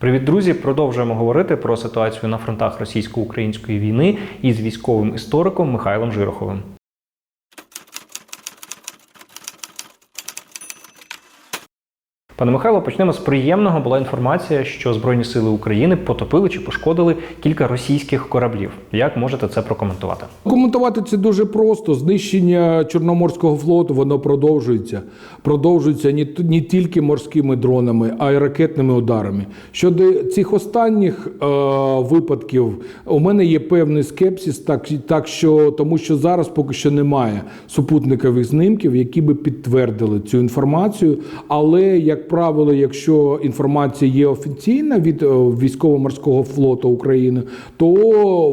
Привіт, друзі! Продовжуємо говорити про ситуацію на фронтах російсько-української війни із військовим істориком Михайлом Жироховим. Пане Михайло, почнемо з приємного. Була інформація, що Збройні сили України потопили чи пошкодили кілька російських кораблів. Як можете це прокоментувати? Коментувати це дуже просто. Знищення Чорноморського флоту воно продовжується. Продовжується не, не тільки морськими дронами, а й ракетними ударами. Щодо цих останніх е, випадків, у мене є певний скепсис, так, так що тому що зараз поки що немає супутникових знімків, які би підтвердили цю інформацію. Але як правило, якщо інформація є офіційна від е, військово-морського флоту України, то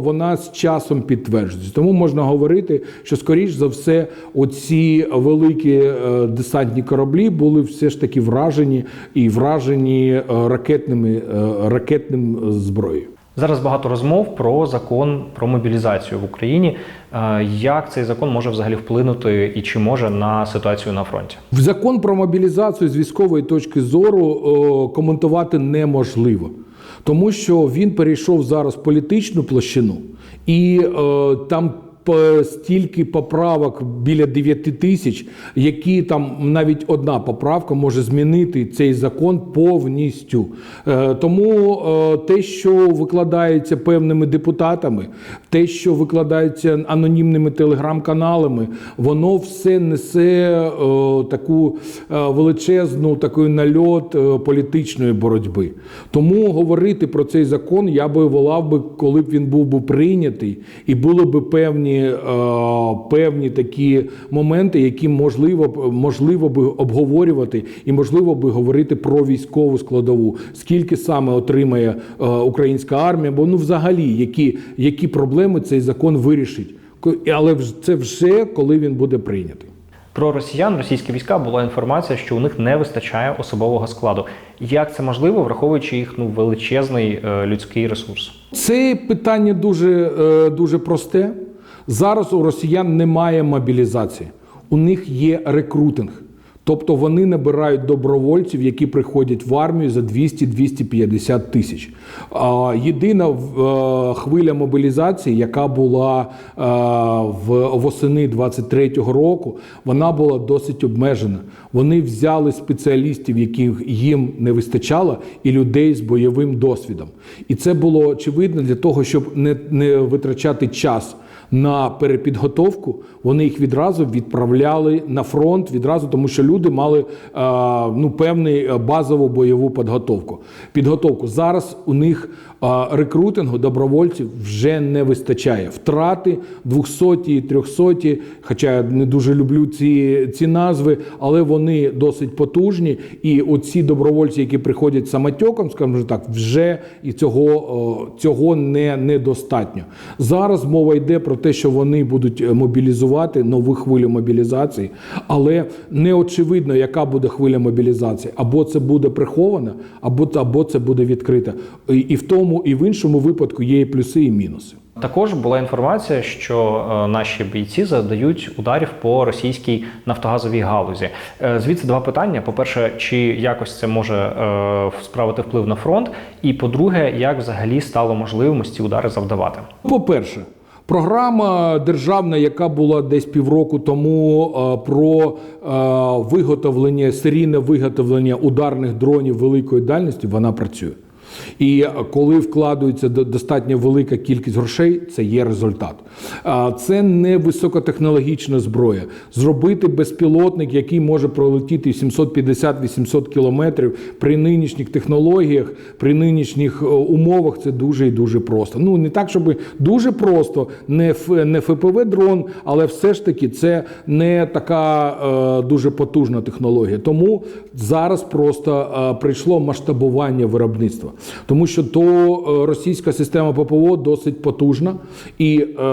вона з часом підтверджується. Тому можна говорити, що скоріш за все, оці великі е, десантні кораблі були все ж таки вражені і вражені е, ракетними ракетним зброєю. Зараз багато розмов про закон про мобілізацію в Україні. Е, Як цей закон може взагалі вплинути і чи може на ситуацію на фронті? Закон про мобілізацію з військової точки зору е, коментувати неможливо, тому що він перейшов зараз в політичну площину, і е, там стільки поправок біля 9 тисяч, які там навіть одна поправка може змінити цей закон повністю. Е, Тому е, те, що викладається певними депутатами, те, що викладається анонімними телеграм-каналами, воно все несе е, таку величезну такий нальот політичної боротьби. Тому говорити про цей закон я би волав би, коли б він був би прийнятий, і були б певні, е, певні такі моменти, які можливо можливо би обговорювати, і можливо би говорити про військову складову, скільки саме отримає е, українська армія, бо ну взагалі які, які проблеми цей закон вирішить. Але це вже коли він буде прийнятий. Про росіян, російські війська була інформація, що у них не вистачає особового складу. Як це можливо, враховуючи їх ну величезний е, людський ресурс? Це питання дуже, дуже просте. Зараз у росіян немає мобілізації, у них є рекрутинг. Тобто вони набирають добровольців, які приходять в армію за 200-250 тисяч. Єдина е, хвиля мобілізації, яка була е, в восени 23-го року, вона була досить обмежена. Вони взяли спеціалістів, яких їм не вистачало, і людей з бойовим досвідом. І це було очевидно для того, щоб не, не витрачати час на перепідготовку. Вони їх відразу відправляли на фронт, відразу, тому що люди мали е, ну, певний е, базову бойову підготовку. Підготовку зараз у них е, рекрутингу добровольців вже не вистачає. Втрати 200 300 хоча я не дуже люблю ці, ці назви, але вони досить потужні. І оці добровольці, які приходять самотьоком, скажімо так, вже і цього, цього не, недостатньо. Зараз мова йде про те, що вони будуть е, мобілізувати нову хвилю мобілізації, але не очевидно, яка буде хвиля мобілізації. Або це буде прихована, або, або це буде відкрита. І, і в тому, і в іншому випадку є і плюси, і мінуси. Також була інформація, що е, наші бійці задають ударів по російській нафтогазовій галузі. Е, звідси два питання: по-перше, чи якось це може справити вплив на фронт? І по-друге, як взагалі стало можливим ці удари завдавати? По-перше, програма державна, яка була десь півроку тому, е, про е, виготовлення, серійне виготовлення ударних дронів великої дальності, вона працює. І коли вкладається до- достатньо велика кількість грошей, це є результат. Це не високотехнологічна зброя. Зробити безпілотник, який може пролетіти 750-800 кілометрів при нинішніх технологіях, при нинішніх е, умовах, це дуже і дуже просто. Ну не так, щоб дуже просто, не не ФПВ дрон, але все ж таки це не така е, дуже потужна технологія. Тому зараз просто е, прийшло масштабування виробництва, тому що то е, російська система ППО досить потужна, і е,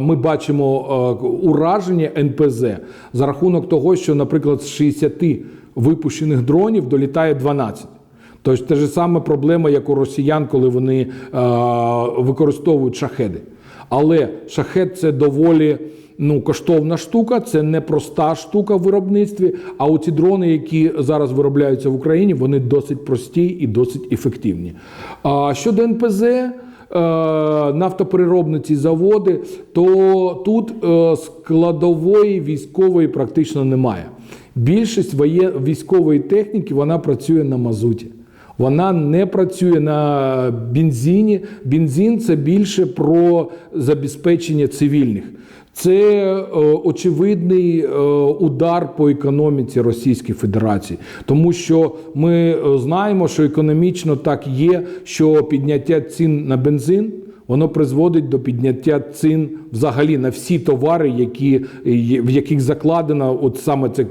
ми бачимо е, ураження НПЗ за рахунок того, що, наприклад, з 60 випущених дронів долітає 12. Тобто те ж саме проблема, як у росіян, коли вони використовують шахеди. Але шахет це доволі ну, коштовна штука, це не проста штука в виробництві. А оці дрони, які зараз виробляються в Україні, вони досить прості і досить ефективні. А щодо НПЗ, е, нафтопереробниці заводи, то тут е, складової військової практично немає. Більшість військової техніки вона працює на мазуті. Вона не працює на бензині. Бензин це більше про забезпечення цивільних. Це е, очевидний е, удар по економіці Російської Федерації, тому що ми е, знаємо, що економічно так є, що підняття цін на бензин. Воно призводить до підняття цін взагалі на всі товари, які, в яких закладено от саме це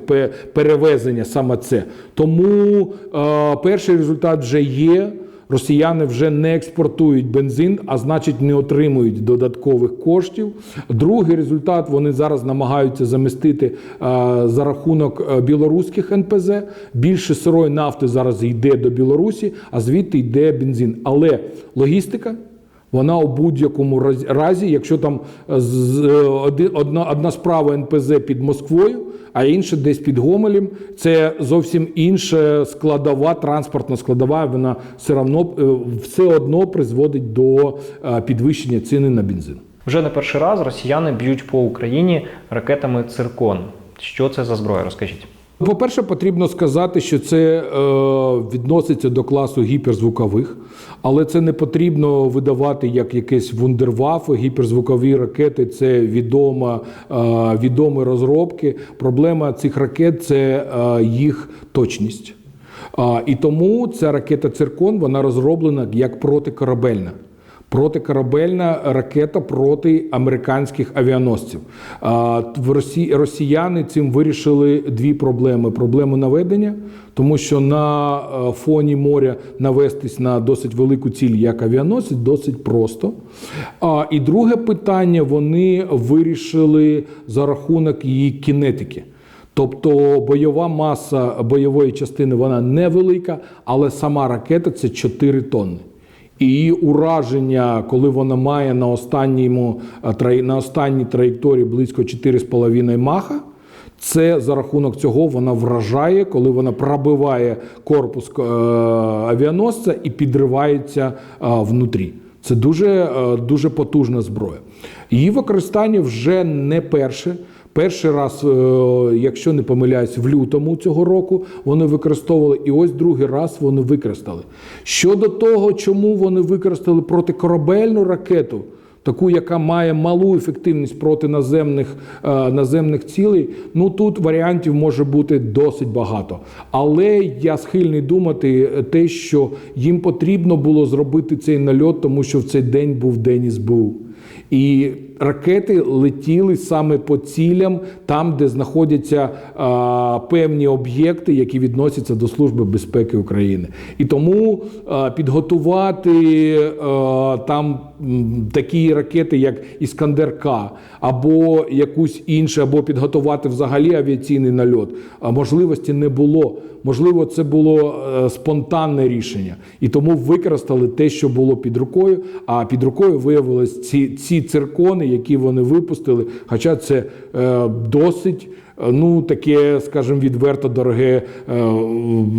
перевезення, саме це. Тому е, перший результат вже є. Росіяни вже не експортують бензин, а значить не отримують додаткових коштів. Другий результат вони зараз намагаються замістити е, за рахунок е, білоруських НПЗ. Більше сирої нафти зараз йде до Білорусі, а звідти йде бензин. Але логістика. Вона у будь-якому раз- разі, якщо там е, е, одна, одна справа НПЗ під Москвою, а інша десь під Гомелем, це зовсім інша складова, транспортна складова. Вона все одно, все одно призводить до е, підвищення ціни на бензин. Вже не перший раз росіяни б'ють по Україні ракетами циркон. Що це за зброя? Розкажіть. По-перше, потрібно сказати, що це е, відноситься до класу гіперзвукових, але це не потрібно видавати як якесь вундервафи. Гіперзвукові ракети це відома, е, відомі розробки. Проблема цих ракет це е, їх точність. І тому ця ракета Циркон вона розроблена як протикорабельна. Протикорабельна ракета проти американських авіаносців. Росіяни цим вирішили дві проблеми: проблему наведення, тому що на е, фоні моря навестись на досить велику ціль, як авіаносець, досить просто. А, І друге питання вони вирішили за рахунок її кінетики. Тобто бойова маса бойової частини вона невелика, але сама ракета це 4 тонни. І ураження, коли вона має на останньому е, на останній траєкторії близько 4,5 маха. Це за рахунок цього вона вражає, коли вона пробиває корпус е, авіаносця і підривається е, внутрі. Це дуже, дуже потужна зброя. Її використання вже не перше. Перший раз, е, якщо не помиляюсь, в лютому цього року вони використовували, і ось другий раз вони використали. Щодо того, чому вони використали протикорабельну ракету, таку, яка має малу ефективність проти наземних, е, наземних цілей, ну тут варіантів може бути досить багато. Але я схильний думати те, що їм потрібно було зробити цей нальот, тому що в цей день був день СБУ. І ракети летіли саме по цілям, там, де знаходяться а, певні об'єкти, які відносяться до Служби безпеки України. І тому а, підготувати а, там такі ракети, як Іскандер К, або якусь іншу, або підготувати взагалі авіаційний нальот, можливості не було. Можливо, це було е, спонтанне рішення, і тому використали те, що було під рукою. А під рукою виявилось ці, ці циркони, які вони випустили. Хоча це е, досить. е, Ну, таке, скажімо, відверто дороге, е,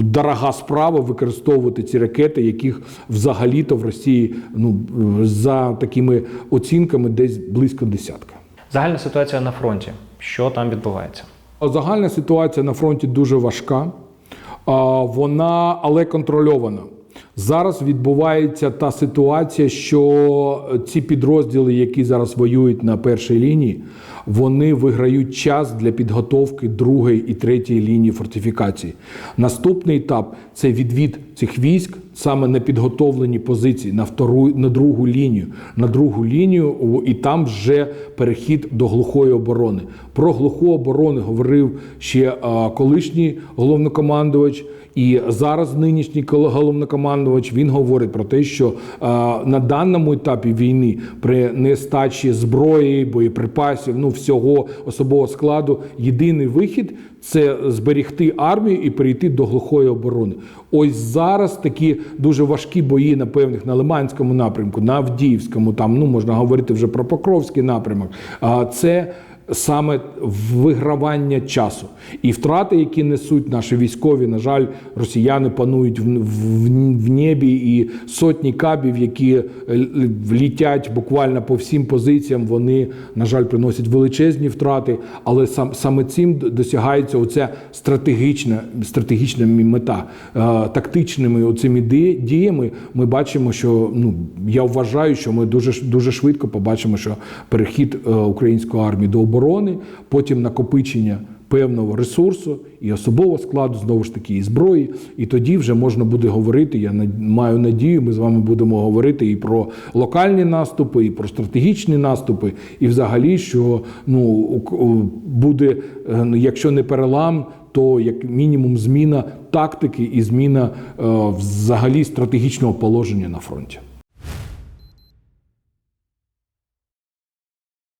дорога справа використовувати ці ракети, яких взагалі-то в Росії ну, за такими оцінками десь близько десятка. Загальна ситуація на фронті. Що там відбувається? Загальна ситуація на фронті дуже важка, вона але контрольована. Зараз відбувається та ситуація, що ці підрозділи, які зараз воюють на першій лінії, вони виграють час для підготовки другої і третьої лінії фортифікації. Наступний етап це відвід цих військ саме на підготовлені позиції на втору, на другу лінію, на другу лінію, і там вже перехід до глухої оборони. Про глуху оборону говорив ще колишній головнокомандувач. І зараз нинішній головнокомандувач він говорить про те, що на даному етапі війни при нестачі зброї, боєприпасів, ну всього особового складу, єдиний вихід це зберігти армію і перейти до глухої оборони. Ось зараз такі дуже важкі бої на певних на Лиманському напрямку, на Авдіївському, там ну можна говорити вже про Покровський напрямок. А це саме вигравання часу. І втрати, які несуть наші військові, на жаль, росіяни панують в, в, в небі, і сотні кабів, які е, л- літять буквально по всім позиціям, вони, на жаль, приносять величезні втрати. Але сам, саме цим досягається оця стратегічна, стратегічна мета. Е, тактичними оцими ді- діями ми бачимо, що ну я вважаю, що ми дуже дуже швидко побачимо, що перехід е, української армії до оборони, потім накопичення певного ресурсу і особового складу, знову ж таки, і зброї. І тоді вже можна буде говорити. Я маю надію, ми з вами будемо говорити і про локальні наступи, і про стратегічні наступи, і взагалі, що ну буде, е, якщо не перелам, то як мінімум зміна тактики і зміна е, взагалі стратегічного положення на фронті.